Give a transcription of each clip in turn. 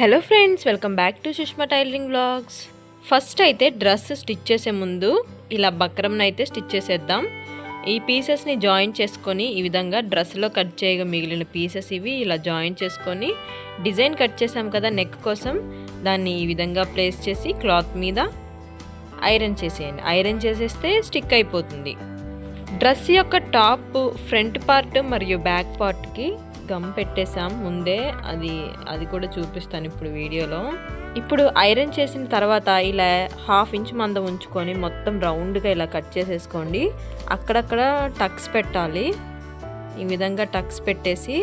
Hello friends welcome back to Sushma tailoring blogs first అయితే dress stitch చేసే ముందు ఇలా బక్రంను అయితే స్టిచ్ చేసేద్దాం. ఈ పీసెస్ని జాయిన్ చేసుకొని ఈ విధంగా డ్రెస్లో కట్ చేయగా మిగిలిన పీసెస్ ఇవి ఇలా జాయిన్ చేసుకొని డిజైన్ కట్ చేసాం కదా నెక్ కోసం. దాన్ని ఈ విధంగా ప్లేస్ చేసి క్లాత్ మీద ఐరన్ చేసేయండి. ఐరన్ చేసేస్తే స్టిక్ అయిపోతుంది. డ్రెస్ యొక్క టాప్ ఫ్రంట్ పార్ట్ మరియు బ్యాక్ పార్ట్కి గమ్ పెట్టేసాం ముందే అది అది కూడా చూపిస్తాను ఇప్పుడు వీడియోలో. ఇప్పుడు ఐరన్ చేసిన తర్వాత ఇలా హాఫ్ ఇంచ్ మందం ఉంచుకొని మొత్తం రౌండ్గా ఇలా కట్ చేసేసుకోండి. అక్కడక్కడ టక్స్ పెట్టాలి. ఈ విధంగా టక్స్ పెట్టేసి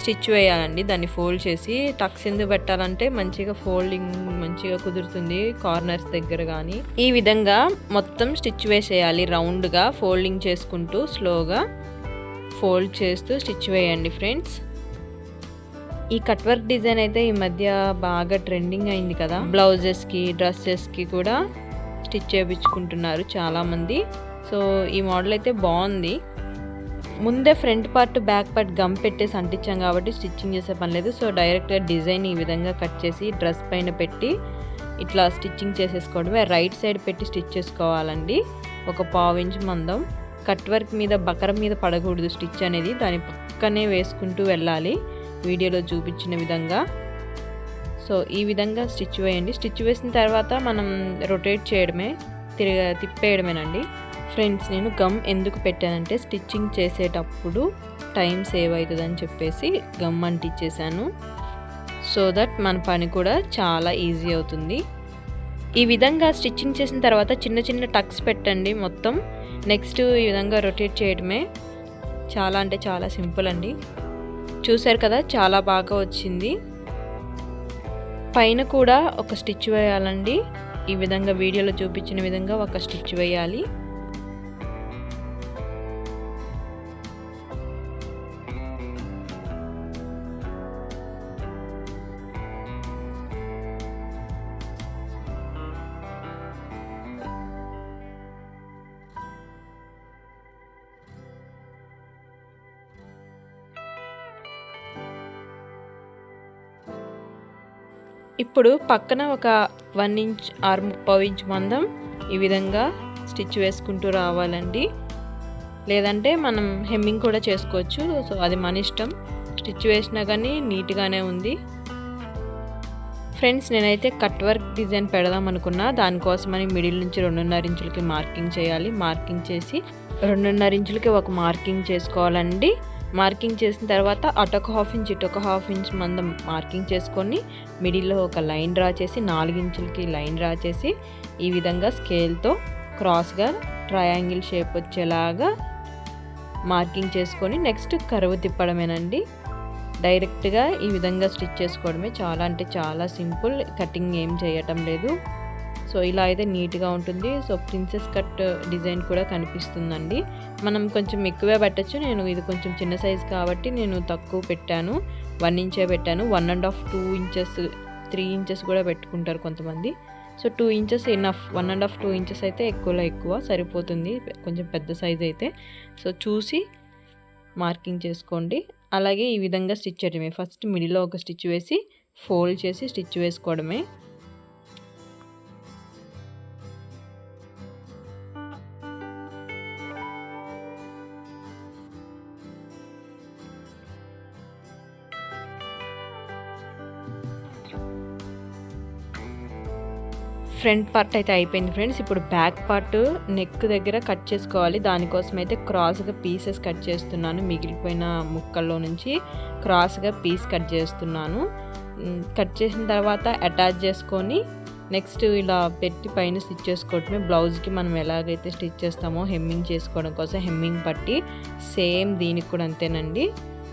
స్టిచ్ వేయాలండి. దాన్ని ఫోల్డ్ చేసి టక్స్ ఎందుకు పెట్టాలంటే మంచిగా ఫోల్డింగ్ మంచిగా కుదురుతుంది కార్నర్స్ దగ్గర కానీ ఈ విధంగా మొత్తం స్టిచ్ వేసేయాలి రౌండ్గా ఫోల్డింగ్ చేసుకుంటూ స్లోగా. ఫోల్డ్ చేస్తూ స్టిచ్ వేయండి ఫ్రెండ్స్. ఈ కట్ వర్క్ డిజైన్ అయితే ఈ మధ్య బాగా ట్రెండింగ్ అయింది కదా. బ్లౌజెస్కి డ్రెస్సెస్కి కూడా స్టిచ్ చేయించుకుంటున్నారు చాలామంది. సో ఈ మోడల్ అయితే బాగుంది. ముందే front part back part gum పెట్టేసి అంటించాం కాబట్టి స్టిచ్చింగ్ చేసే పని లేదు. సో డైరెక్ట్గా డిజైన్ ఈ విధంగా కట్ చేసి డ్రెస్ పైన పెట్టి ఇట్లా స్టిచ్చింగ్ చేసేసుకోవడమే. రైట్ సైడ్ పెట్టి స్టిచ్ చేసుకోవాలండి. ఒక పావు ఇంచ్ మందం. కట్ వర్క్ మీద బకరం మీద పడకూడదు స్టిచ్ అనేది. దాని పక్కనే వేసుకుంటూ వెళ్ళాలి. వీడియోలో చూపించిన విధంగా. సో ఈ విధంగా స్టిచ్ వేయండి. స్టిచ్ వేసిన తర్వాత మనం రొటేట్ చేయడమే తిరగ తిప్పేయడమేనండి. ఫ్రెండ్స్ నేను గమ్ ఎందుకు పెట్టానంటే స్టిచ్చింగ్ చేసేటప్పుడు టైం సేవ్ అవుతుందని చెప్పేసి గమ్ అంటించేసాను సో దట్ మన పని కూడా చాలా ఈజీ అవుతుంది. ఈ విధంగా స్టిచ్చింగ్ చేసిన తర్వాత చిన్న చిన్న టక్స్ పెట్టండి మొత్తం. నెక్స్ట్ ఈ విధంగా రొటేట్ చేయడమే. చాలా అంటే చాలా సింపుల్ అండి. చూసారు కదా చాలా బాగా వచ్చింది. పైన కూడా ఒక స్టిచ్ వేయాలండి. ఈ విధంగా వీడియోలో చూపించిన విధంగా ఒక స్టిచ్ వేయాలి. ఇప్పుడు పక్కన ఒక వన్ ఇంచ్ ఆరు ముప్పై ఇంచ్ మందం ఈ విధంగా స్టిచ్ వేసుకుంటూ రావాలండి. లేదంటే మనం హెమ్మింగ్ కూడా చేసుకోవచ్చు. సో అది మన ఇష్టం. స్టిచ్ వేసినా కానీ నీట్గానే ఉంది. ఫ్రెండ్స్ నేనైతే కట్ వర్క్ డిజైన్ పెడదాం అనుకున్నా. దానికోసమని మిడిల్ నుంచి రెండున్నర ఇంచులకి మార్కింగ్ చేయాలి. మార్కింగ్ చేసి రెండున్నర ఇంచులకి ఒక మార్కింగ్ చేసుకోవాలండి. మార్కింగ్ చేసిన తర్వాత అటొక హాఫ్ ఇంచ్ ఇటొక హాఫ్ ఇంచ్ మందం మార్కింగ్ చేసుకొని మిడిల్లో ఒక లైన్ డ్రా చేసి నాలుగించులకి లైన్ డ్రా చేసి ఈ విధంగా స్కేల్తో క్రాస్గా ట్రయాంగిల్ షేప్ వచ్చేలాగా మార్కింగ్ చేసుకొని నెక్స్ట్ కరువు తిప్పడమేనండి. డైరెక్ట్గా ఈ విధంగా స్టిచ్ చేసుకోవడమే. చాలా అంటే చాలా సింపుల్. కటింగ్ ఏం చేయటం లేదు. సో ఇలా అయితే నీట్గా ఉంటుంది. సో ప్రిన్సెస్ కట్ డిజైన్ కూడా కనిపిస్తుందండి. మనం కొంచెం ఎక్కువే పెట్టచ్చు. నేను ఇది కొంచెం చిన్న సైజ్ కాబట్టి నేను తక్కువ పెట్టాను. వన్ ఇంచే పెట్టాను. One and half two inches three inches కూడా పెట్టుకుంటారు కొంతమంది. So two inches enough one and half two inches అయితే ఎక్కువలో ఎక్కువ సరిపోతుంది. కొంచెం పెద్ద సైజ్ అయితే. సో చూసి మార్కింగ్ చేసుకోండి. అలాగే ఈ విధంగా స్టిచ్ చేయడమే. ఫస్ట్ మిడిల్లో ఒక స్టిచ్ వేసి ఫోల్డ్ చేసి స్టిచ్ వేసుకోవడమే. ఫ్రంట్ పార్ట్ అయితే అయిపోయింది ఫ్రెండ్స్. ఇప్పుడు బ్యాక్ పార్ట్ నెక్ దగ్గర కట్ చేసుకోవాలి. దానికోసం అయితే క్రాస్గా పీసెస్ కట్ చేస్తున్నాను. మిగిలిపోయిన ముక్కల్లో నుంచి క్రాస్గా పీస్ కట్ చేస్తున్నాను. కట్ చేసిన తర్వాత అటాచ్ చేసుకొని నెక్స్ట్ ఇలా పెట్టి పైన స్టిచ్ చేసుకోవటమే. బ్లౌజ్కి మనం ఎలాగైతే స్టిచ్ చేస్తామో హెమ్మింగ్ చేసుకోవడం కోసం హెమ్మింగ్ పట్టి సేమ్ దీనికి కూడా అంతేనండి.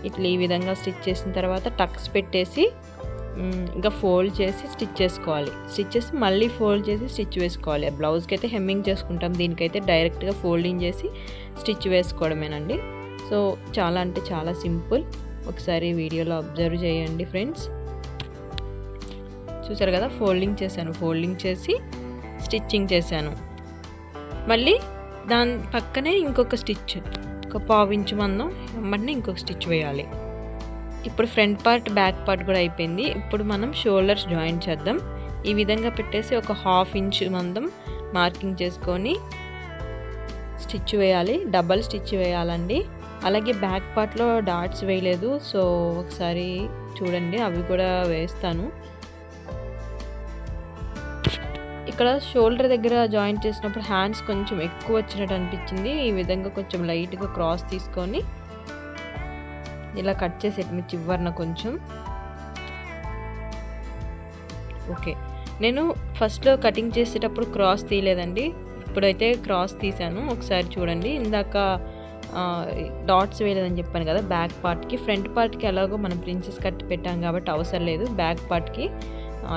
ఇట్లా ఈ విధంగా స్టిచ్ చేసిన తర్వాత టక్స్ పెట్టేసి ఇంకా ఫోల్డ్ చేసి స్టిచ్ చేసుకోవాలి. స్టిచ్ చేసి మళ్ళీ ఫోల్డ్ చేసి స్టిచ్ వేసుకోవాలి. బ్లౌజ్కి అయితే హెమ్మింగ్ చేసుకుంటాం. దీనికైతే డైరెక్ట్గా ఫోల్డింగ్ చేసి స్టిచ్ వేసుకోవడమేనండి. సో చాలా అంటే చాలా సింపుల్. ఒకసారి వీడియోలో అబ్జర్వ్ చేయండి ఫ్రెండ్స్. చూసారు కదా ఫోల్డింగ్ చేశాను. ఫోల్డింగ్ చేసి స్టిచ్చింగ్ చేశాను. మళ్ళీ దాని పక్కనే ఇంకొక స్టిచ్ ఒక పావు ఇంచు మందం వెంబడిని ఇంకొక స్టిచ్ వేయాలి. ఇప్పుడు ఫ్రంట్ పార్ట్ బ్యాక్ పార్ట్ కూడా అయిపోయింది. ఇప్పుడు మనం షోల్డర్స్ జాయిన్ చేద్దాం. ఈ విధంగా పెట్టేసి ఒక హాఫ్ ఇంచ్ మందం మార్కింగ్ చేసుకొని స్టిచ్ వేయాలి. డబల్ స్టిచ్ వేయాలండి. అలాగే బ్యాక్ పార్ట్లో డాట్స్ వేయలేదు. సో ఒకసారి చూడండి. అవి కూడా వేస్తాను. ఇక్కడ షోల్డర్ దగ్గర జాయింట్ చేసినప్పుడు హ్యాండ్స్ కొంచెం ఎక్కువ వచ్చినట్టు అనిపించింది. ఈ విధంగా కొంచెం లైట్గా క్రాస్ తీసుకొని ఇలా కట్ చేసి మీ చివరిన కొంచెం. ఓకే. నేను ఫస్ట్లో కటింగ్ చేసేటప్పుడు క్రాస్ తీయలేదండి. ఇప్పుడైతే క్రాస్ తీసాను ఒకసారి చూడండి. ఇందాక డాట్స్ వేయలేదని చెప్పాను కదా బ్యాక్ పార్ట్కి. ఫ్రంట్ పార్ట్కి ఎలాగో మనం ప్రిన్సెస్ కట్ పెట్టాం కాబట్టి అవసరం లేదు. బ్యాక్ పార్ట్కి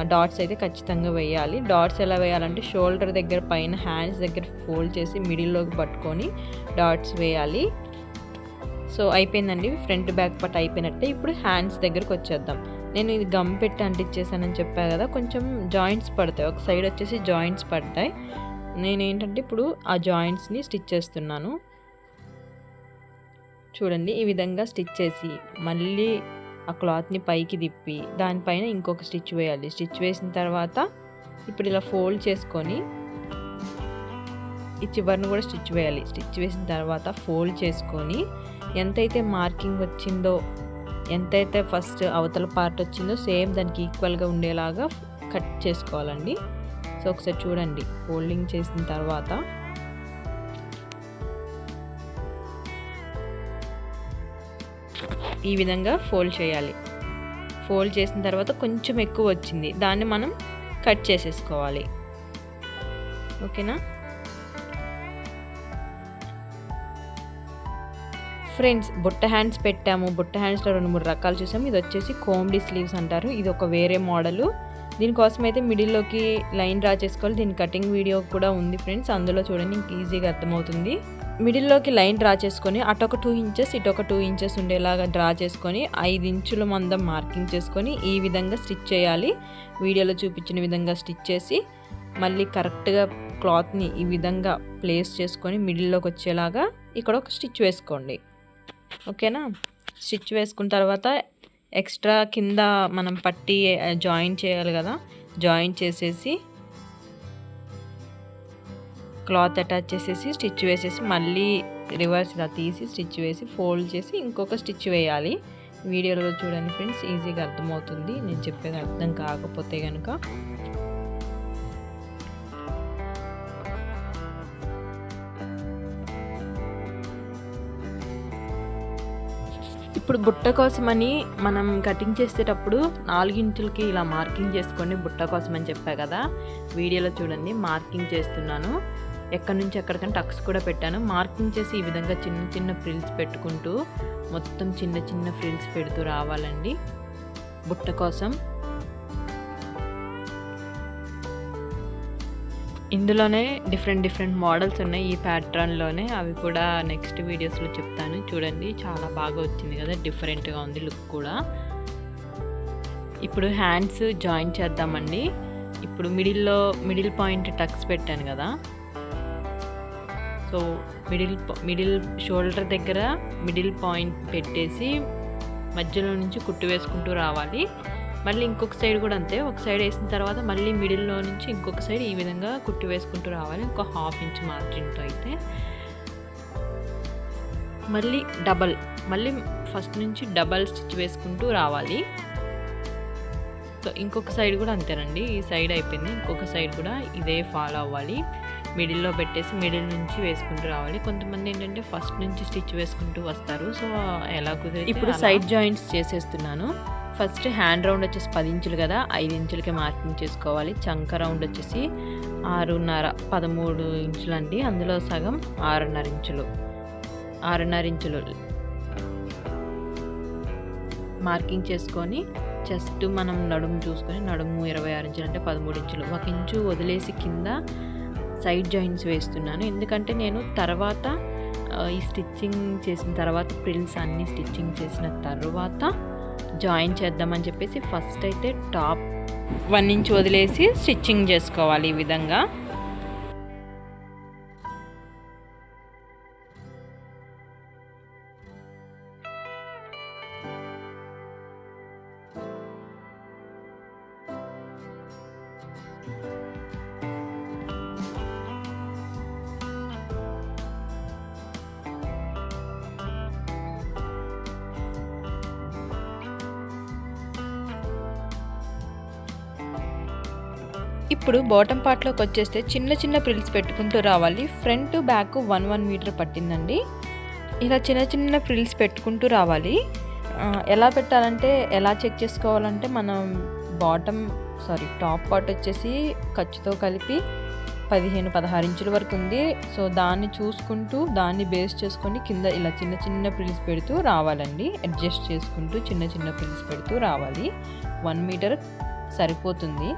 డాట్స్ అయితే ఖచ్చితంగా వేయాలి. డాట్స్ ఎలా వేయాలంటే షోల్డర్ దగ్గర పైన హ్యాండ్స్ దగ్గర ఫోల్డ్ చేసి మిడిల్లోకి పట్టుకొని డాట్స్ వేయాలి. సో అయిపోయిందండి ఫ్రంట్ బ్యాక్ పార్ట్ అయిపోయినట్టే. ఇప్పుడు హ్యాండ్స్ దగ్గరకు వచ్చేద్దాం. నేను ఇది గమ్ పెట్టి అంటించేసానని చెప్పా కదా కొంచెం జాయింట్స్ పడతాయి. ఒక సైడ్ వచ్చేసి జాయింట్స్ పడతాయి నేను ఏంటంటే ఇప్పుడు ఆ జాయింట్స్ని స్టిచ్ చేస్తున్నాను. చూడండి ఈ విధంగా స్టిచ్ చేసి మళ్ళీ ఆ క్లాత్ని పైకి తిప్పి దానిపైన ఇంకొక స్టిచ్ వేయాలి. స్టిచ్ వేసిన తర్వాత ఇప్పుడు ఇలా ఫోల్డ్ చేసుకొని ఈ చివరిని కూడా స్టిచ్ వేయాలి. స్టిచ్ వేసిన తర్వాత ఫోల్డ్ చేసుకొని ఎంతైతే మార్కింగ్ వచ్చిందో ఎంతైతే ఫస్ట్ అవతల పార్ట్ వచ్చిందో సేమ్ దానికి ఈక్వల్గా ఉండేలాగా కట్ చేసుకోవాలండి. సో ఒకసారి చూడండి. ఫోల్డింగ్ చేసిన తర్వాత. ఈ విధంగా ఫోల్డ్ చేయాలి. ఫోల్డ్ చేసిన తర్వాత కొంచెం ఎక్కువ వచ్చింది. దాన్ని మనం కట్ చేసేసుకోవాలి. ఓకేనా? ఫ్రెండ్స్ బుట్ట హ్యాండ్స్ పెట్టాము. బుట్ట హ్యాండ్స్లో రెండు మూడు రకాలు చూసాము. ఇది వచ్చేసి కోమ్డీ స్లీవ్స్ అంటారు. ఇది ఒక వేరే మోడలు దీనికోసం అయితే మిడిల్లోకి లైన్ డ్రా చేసుకోవాలి. దీని కటింగ్ వీడియో కూడా ఉంది ఫ్రెండ్స్ అందులో చూడండి ఇంక ఈజీగా అర్థమవుతుంది. మిడిల్లోకి లైన్ డ్రా చేసుకొని అటొక టూ ఇంచెస్ ఇటొక టూ ఇంచెస్ ఉండేలాగా డ్రా చేసుకొని ఐదు ఇంచుల మందం మార్కింగ్ చేసుకొని ఈ విధంగా స్టిచ్ చేయాలి. వీడియోలో చూపించిన విధంగా స్టిచ్ చేసి మళ్ళీ కరెక్ట్గా క్లాత్ని ఈ విధంగా ప్లేస్ చేసుకొని మిడిల్లోకి వచ్చేలాగా ఇక్కడ ఒక స్టిచ్ వేసుకోండి. ఓకేనా? స్టిచ్ వేసుకున్న తర్వాత ఎక్స్ట్రా కింద మనం పట్టి జాయిన్ చేయాలి కదా? జాయిన్ చేసేసి క్లాత్ అటాచ్ చేసేసి స్టిచ్ వేసేసి మళ్ళీ రివర్స్ ఇలా తీసి స్టిచ్ వేసి ఫోల్డ్ చేసి ఇంకొక స్టిచ్ వేయాలి. వీడియోలో చూడండి ఫ్రెండ్స్ ఈజీగా అర్థమవుతుంది. నేను చెప్పేది అర్థం కాకపోతే కనుక ఇప్పుడు బుట్ట కోసమని మనం కటింగ్ చేసేటప్పుడు నాలుగించులకి ఇలా మార్కింగ్ చేసుకోండి బుట్ట కోసం అని చెప్పా కదా. వీడియోలో చూడండి మార్కింగ్ చేస్తున్నాను. ఎక్కడి నుంచి ఎక్కడికైనా టక్స్ కూడా పెట్టాను. మార్కింగ్ చేసి ఈ విధంగా చిన్న చిన్న ఫ్రిల్స్ పెట్టుకుంటూ మొత్తం చిన్న చిన్న ఫ్రిల్స్ పెడుతూ రావాలండి. బుట్ట కోసం ఇందులోనే డిఫరెంట్ డిఫరెంట్ మోడల్స్ ఉన్నాయి. ఈ ప్యాటర్న్లోనే అవి కూడా నెక్స్ట్ వీడియోస్లో చెప్తాను. చూడండి చాలా బాగా వచ్చింది కదా. డిఫరెంట్గా ఉంది లుక్ కూడా. ఇప్పుడు హ్యాండ్స్ జాయిన్ చేద్దామండి. ఇప్పుడు మిడిల్లో మిడిల్ పాయింట్ టక్స్ పెట్టాను కదా. సో మిడిల్ మిడిల్ షోల్డర్ దగ్గర మిడిల్ పాయింట్ పెట్టేసి మధ్యలో నుంచి కుట్టు వేసుకుంటూ రావాలి. మళ్ళీ ఇంకొక సైడ్ కూడా అంతే. ఒక సైడ్ వేసిన తర్వాత మళ్ళీ మిడిల్లో నుంచి ఇంకొక సైడ్ ఈ విధంగా కుట్టి వేసుకుంటూ రావాలి. ఒక హాఫ్ ఇంచ్ మార్జిన్తో అయితే. మళ్ళీ డబల్. మళ్ళీ ఫస్ట్ నుంచి డబల్ స్టిచ్ వేసుకుంటూ రావాలి. సో ఇంకొక సైడ్ కూడా అంతేనండి. ఈ సైడ్ అయిపోయింది. ఇంకొక సైడ్ కూడా ఇదే ఫాలో అవ్వాలి. మిడిల్లో పెట్టేసి మిడిల్ నుంచి వేసుకుంటూ రావాలి. కొంతమంది ఏంటంటే ఫస్ట్ నుంచి స్టిచ్ వేసుకుంటూ వస్తారు. సో ఎలా కుదిరి ఇప్పుడు సైడ్ జాయింట్స్ చేసేస్తున్నాను. ఫస్ట్ హ్యాండ్ రౌండ్ వచ్చేసి పది ఇంచులు కదా ఐదు ఇంచులకి మార్కింగ్ చేసుకోవాలి. చంక రౌండ్ వచ్చేసి ఆరున్నర పదమూడు ఇంచులు అండి అందులో సగం ఆరున్నర ఇంచులు. ఆరున్నర ఇంచులు మార్కింగ్ చేసుకొని జస్ట్ మనం నడుము చూసుకొని నడుము ఇరవై ఆరు ఇంచులు అంటే పదమూడు ఇంచులు. ఒక ఇంచు వదిలేసి కింద సైడ్ జాయింట్స్ వేస్తున్నాను. ఎందుకంటే నేను తర్వాత ఈ స్టిచ్చింగ్ చేసిన తర్వాత ప్రిల్స్ అన్నీ స్టిచ్చింగ్ చేసిన తర్వాత జాయిన్ చేద్దామని చెప్పేసి ఫస్ట్ అయితే టాప్ వన్ ఇంచ్ వదిలేసి స్టిచ్చింగ్ చేసుకోవాలి ఈ విధంగా. ఇప్పుడు బాటమ్ పార్ట్లోకి వచ్చేస్తే చిన్న చిన్న ప్రిల్స్ పెట్టుకుంటూ రావాలి. Front back one one meter పట్టిందండి. ఇలా చిన్న చిన్న ప్రిల్స్ పెట్టుకుంటూ రావాలి. ఎలా పెట్టాలంటే ఎలా చెక్ చేసుకోవాలంటే మనం బాటమ్ సారీ టాప్ పార్ట్ వచ్చేసి ఖర్చుతో కలిపి పదిహేను పదహారు ఇంచుల వరకు ఉంది. సో దాన్ని చూసుకుంటూ దాన్ని బేస్ చేసుకొని కింద ఇలా చిన్న చిన్న ప్రిల్స్ పెడుతూ రావాలండి. అడ్జస్ట్ చేసుకుంటూ చిన్న చిన్న ప్రిల్స్ పెడుతూ రావాలి. వన్ మీటర్ సరిపోతుంది.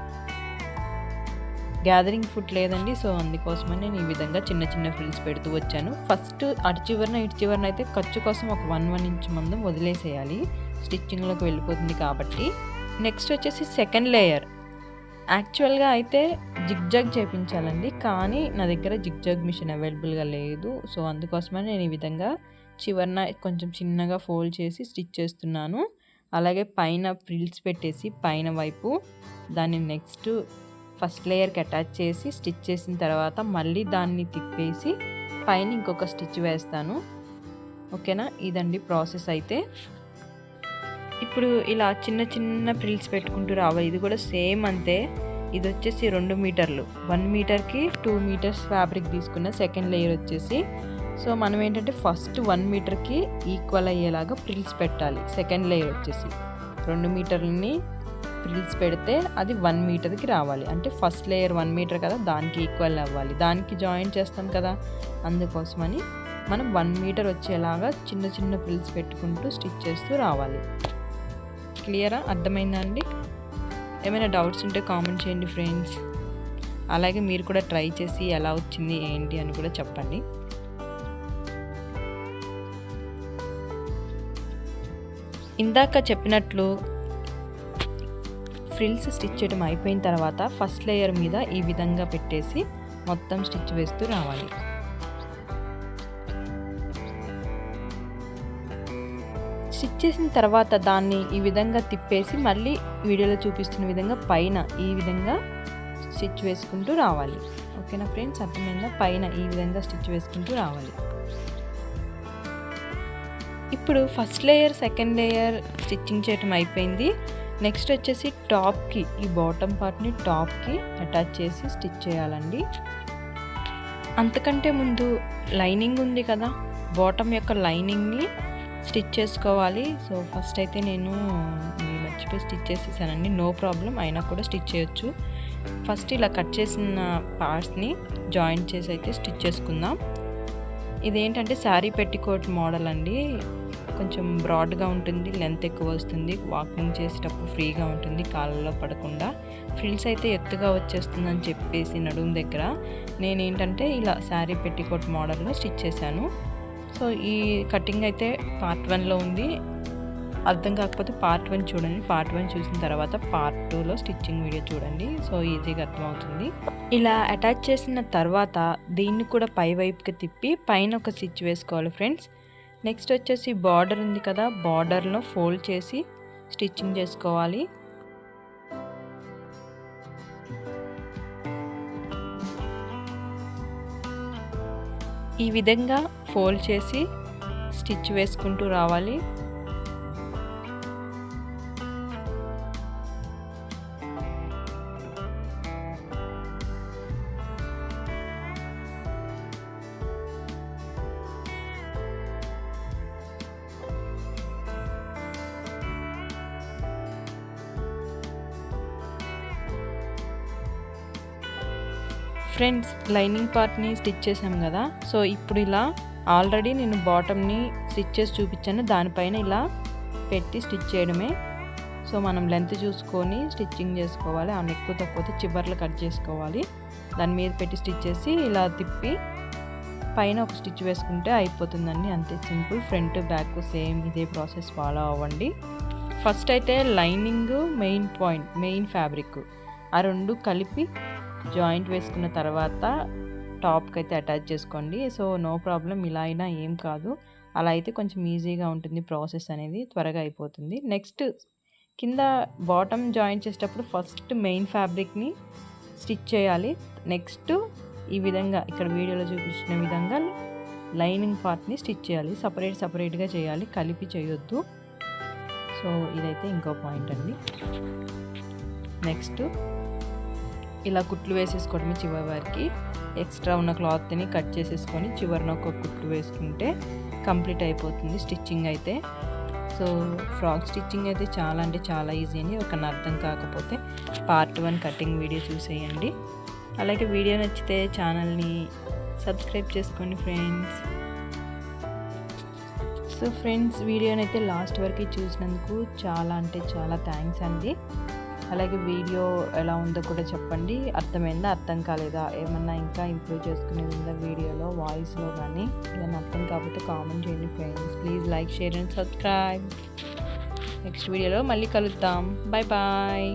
గ్యాదరింగ్ ఫుడ్ లేదండి సో అందుకోసమని నేను ఈ విధంగా చిన్న చిన్న ఫ్రిల్స్ పెడుతూ వచ్చాను. ఫస్ట్ అటు చివరన ఇటు చివరన అయితే ఖర్చు కోసం ఒక వన్ వన్ ఇంచ్ మందం వదిలేసేయాలి. స్టిచ్చింగ్లోకి వెళ్ళిపోతుంది కాబట్టి. నెక్స్ట్ వచ్చేసి సెకండ్ లేయర్. యాక్చువల్గా అయితే జిగ్జాగ్ చేపించాలండి కానీ నా దగ్గర జిగ్జాగ్ మిషన్ అవైలబుల్గా లేదు. సో అందుకోసమని నేను ఈ విధంగా చివరన కొంచెం చిన్నగా ఫోల్డ్ చేసి స్టిచ్ చేస్తున్నాను. అలాగే పైన ఫ్రిల్స్ పెట్టేసి పైన వైపు దాన్ని నెక్స్ట్ ఫస్ట్ లేయర్కి అటాచ్ చేసి స్టిచ్ చేసిన తర్వాత మళ్ళీ దాన్ని తిప్పేసి పైన ఇంకొక స్టిచ్ వేస్తాను. ఓకేనా? ఇదండి ప్రాసెస్ అయితే. ఇప్పుడు ఇలా చిన్న చిన్న ప్రిల్స్ పెట్టుకుంటూ రావాలి. ఇది కూడా సేమ్ అంతే. ఇది వచ్చేసి రెండు మీటర్లు. వన్ మీటర్కి టూ మీటర్స్ ఫ్యాబ్రిక్ తీసుకున్న సెకండ్ లేయర్ వచ్చేసి. సో మనం ఏంటంటే ఫస్ట్ వన్ మీటర్కి ఈక్వల్ అయ్యేలాగా ప్రిల్స్ పెట్టాలి. సెకండ్ లేయర్ వచ్చేసి. రెండు మీటర్లని ప్రిల్స్ పెడితే అది వన్ మీటర్కి రావాలి. అంటే ఫస్ట్ లేయర్ వన్ మీటర్ కదా దానికి ఈక్వల్ అవ్వాలి. దానికి జాయిన్ చేస్తాం కదా అందుకోసమని మనం వన్ మీటర్ వచ్చేలాగా చిన్న చిన్న ప్రిల్స్ పెట్టుకుంటూ స్టిచ్ చేస్తూ రావాలి. క్లియరా? అర్థమైందా అండి? ఏమైనా డౌట్స్ ఉంటే కామెంట్ చేయండి ఫ్రెండ్స్. అలాగే మీరు కూడా ట్రై చేసి ఎలా వచ్చింది ఏంటి అని కూడా చెప్పండి. ఇందాక చెప్పినట్లు ఫ్రిల్స్ స్టిచ్ చేయడం అయిపోయిన తర్వాత ఫస్ట్ లేయర్ మీద ఈ విధంగా పెట్టేసి మొత్తం స్టిచ్ వేస్తూ రావాలి. స్టిచ్ చేసిన తర్వాత దాన్ని ఈ విధంగా తిప్పేసి మళ్ళీ వీడియోలో చూపిస్తున్న విధంగా పైన ఈ విధంగా స్టిచ్ వేసుకుంటూ రావాలి. ఓకేనా ఫ్రెండ్స్? అర్థమైందా? పైన ఈ విధంగా స్టిచ్ వేసుకుంటూ రావాలి. ఇప్పుడు first layer second layer stitching చేయటం అయిపోయింది. నెక్స్ట్ వచ్చేసి టాప్కి ఈ బాటమ్ పార్ట్ని టాప్కి అటాచ్ చేసి స్టిచ్ చేయాలండి. అంతకంటే ముందు లైనింగ్ ఉంది కదా బాటమ్ యొక్క లైనింగ్ని స్టిచ్ చేసుకోవాలి. సో ఫస్ట్ అయితే నేను మర్చిపోయి స్టిచ్ చేసేసానండి. నో ప్రాబ్లం అయినా కూడా స్టిచ్ చేయొచ్చు. ఫస్ట్ ఇలా కట్ చేసిన పార్ట్స్ని జాయింట్ చేసి అయితే స్టిచ్ చేసుకుందాం. ఇదేంటంటే శారీ పెట్టికోట్ మోడల్ అండి. కొంచెం బ్రాడ్గా ఉంటుంది లెంత్ ఎక్కువ వస్తుంది వాకింగ్ చేసేటప్పుడు ఫ్రీగా ఉంటుంది కాళ్ళలో పడకుండా. ఫ్రిల్స్ అయితే ఎత్తుగా వచ్చేస్తుందని చెప్పేసి నడుము దగ్గర నేను ఏంటంటే ఇలా శారీ పెట్టికోట్ మోడల్లో స్టిచ్ చేశాను. సో ఈ కటింగ్ అయితే పార్ట్ వన్లో ఉంది. అర్థం కాకపోతే పార్ట్ వన్ చూడండి. పార్ట్ వన్ చూసిన తర్వాత పార్ట్ టూలో స్టిచ్చింగ్ వీడియో చూడండి. సో ఈజీగా అర్థమవుతుంది. ఇలా అటాచ్ చేసిన తర్వాత దీన్ని కూడా పై వైపుకి తిప్పి పైన ఒక స్టిచ్ వేసుకోవాలి ఫ్రెండ్స్. నెక్స్ట్ వచ్చేసి బార్డర్ ఉంది కదా బార్డర్లో ఫోల్డ్ చేసి స్టిచ్చింగ్ చేసుకోవాలి. ఈ విధంగా ఫోల్డ్ చేసి స్టిచ్ వేసుకుంటూ రావాలి. ఫ్రెండ్స్ లైనింగ్ పార్ట్ని స్టిచ్ చేసాం కదా. సో ఇప్పుడు ఇలా ఆల్రెడీ నేను బాటమ్ని స్టిచ్ చేసి చూపించాను. దానిపైన ఇలా పెట్టి స్టిచ్ చేయడమే. సో మనం లెంత్ చూసుకొని స్టిచ్చింగ్ చేసుకోవాలి. ఆ నెక్కు తక్కువతే చివర్లు కట్ చేసుకోవాలి. దాని మీద పెట్టి స్టిచ్ చేసి ఇలా తిప్పి పైన ఒక స్టిచ్ వేసుకుంటే అయిపోతుందండి. అంతే సింపుల్. ఫ్రంట్ బ్యాక్ సేమ్ ఇదే ప్రాసెస్ ఫాలో అవ్వండి. ఫస్ట్ అయితే lining main point main fabric. ఆ రెండు కలిపి జాయింట్ వేసుకున్న తర్వాత టాప్కి అయితే అటాచ్ చేసుకోండి. సో నో ప్రాబ్లం ఇలా అయినా ఏం కాదు. అలా అయితే కొంచెం ఈజీగా ఉంటుంది ప్రాసెస్ అనేది త్వరగా అయిపోతుంది. నెక్స్ట్ కింద బాటమ్ జాయిన్ చేసేటప్పుడు ఫస్ట్ మెయిన్ ఫ్యాబ్రిక్ని స్టిచ్ చేయాలి. నెక్స్ట్ ఈ విధంగా ఇక్కడ వీడియోలో చూపించిన విధంగా లైనింగ్ పార్ట్ని స్టిచ్ చేయాలి. సపరేట్ సపరేట్గా చేయాలి. కలిపి చేయొద్దు. సో ఇదైతే ఇంకో పాయింట్ అండి. నెక్స్ట్ ఇలా కుట్లు వేసేసుకోవడమే చివరి వరకు ఎక్స్ట్రా ఉన్న క్లాత్ని కట్ చేసేసుకొని చివరిన ఒక కుట్లు వేసుకుంటే కంప్లీట్ అయిపోతుంది స్టిచ్చింగ్ అయితే. సో ఫ్రాక్ స్టిచ్చింగ్ అయితే చాలా అంటే చాలా ఈజీ అని ఒక అర్థం కాకపోతే పార్ట్ వన్ కటింగ్ వీడియో చూసేయండి. అలాగే వీడియో నచ్చితే ఛానల్ని సబ్స్క్రైబ్ చేసుకోండి ఫ్రెండ్స్. సో ఫ్రెండ్స్ వీడియోని అయితే లాస్ట్ వరకు చూసినందుకు చాలా అంటే చాలా థ్యాంక్స్ అండి. అలాగే వీడియో ఎలా ఉందో కూడా చెప్పండి. అర్థమైందా? అర్థం కాలేదా? ఏమన్నా ఇంకా ఇంప్రూవ్ చేసుకునేది ఉందా వీడియోలో వాయిస్లో కానీ ఏదైనా అర్థం కాకపోతే కామెంట్ చేయండి friends please like share and subscribe next వీడియోలో మళ్ళీ కలుద్దాం. Bye bye